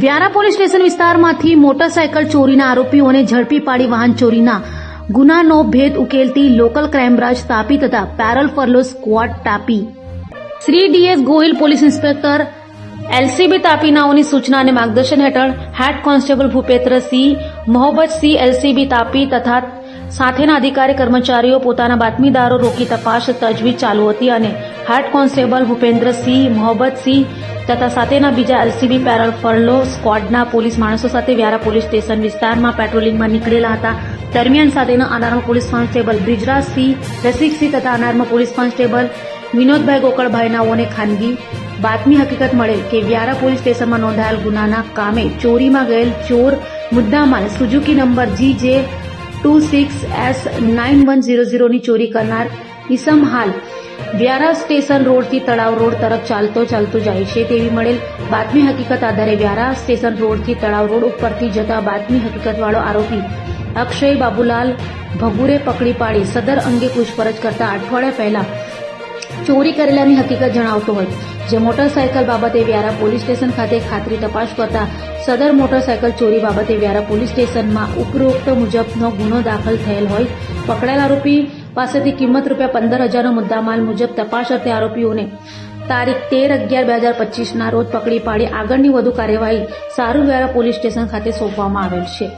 Vyara police station વિસ્તારમાંથી motorcycle ચોરીના આરોપીઓને ઝડપી પાડી વાહન ચોરીના ગુનાનો ભેદ ઉકેલતી લોકલ ક્રાઇમ બ્રાન્ચ તાપી તથા parole furlough squad Tapi. Shri DS Gohil police inspector LCB તાપીનાઓની સૂચના અને માર્ગદર્શન હેઠળ head constable Bhupendra Singh Mohabbat Singh LCB Tapi તથા સાથેના અધિકારી કર્મચારીઓ પોતાના બાતમીદારો રોકી તપાસ તજવીજ ચાલુ હતી અને હેડ કોન્સ્ટેબલ ભૂપેન્દ્ર સિંહ મોહબ્બત સિંહ તથા સાથેના બીજા એલસીબી પેરલ ફરલો સ્કોડના પોલીસ માણસો સાથે વ્યારા પોલીસ સ્ટેશન વિસ્તારમાં પેટ્રોલિંગમાં નીકળેલા હતા. દરમિયાન સાથેના અનાર્મ પોલીસ કોન્સ્ટેબલ બ્રિજરાજસિંહ, રસિકસિંહ તથા અનાર્મ પોલીસ કોન્સ્ટેબલ વિનોદભાઈ ગોકળભાઈનાઓને ખાનગી બાતમી હકીકત મળેલ કે વ્યારા પોલીસ સ્ટેશનમાં નોંધાયેલ ગુનાના કામે ચોરીમાં ગયેલ ચોર મુદ્દામાલ Suzuki number G J two six S nine one zero ઝીરોની ચોરી કરનાર ઈસમ હાલ વ્યારા સ્ટેશન રોડથી તળાવ રોડ તરફ ચાલતો ચાલતો જાય છે તેવી મળેલ બાતમી હકીકત આધારે વ્યારા સ્ટેશન રોડથી તળાવ રોડ ઉપરથી જતા બાતમી હકીકતવાળો આરોપી અક્ષય બાબુલાલ ભગુરે પકડી પાડી સદર અંગે પૂછપરછ કરતા અઠવાડિયા પહેલા ચોરી કરેલાની હકીકત જણાવતો હોય. જે મોટરસાયકલ બાબતે વ્યારા પોલીસ સ્ટેશન ખાતે ખાતરી તપાસ કરતા સદર મોટરસાયકલ ચોરી બાબતે વ્યારા પોલીસ સ્ટેશનમાં ઉપરોક્ત મુજબનો ગુનો દાખલ થયેલ હોય. પકડાયેલ આરોપી પાસેથી કિંમત રૂપિયા પંદર હજારનો મુદ્દામાલ મુજબ તપાસ અર્થે આરોપીઓને તારીખ તેર અગિયાર બે હજાર પચીસના રોજ પકડી પાડી આગળની વધુ કાર્યવાહી સારું વ્યારા પોલીસ સ્ટેશન ખાતે સોંપવામાં આવેલ છે.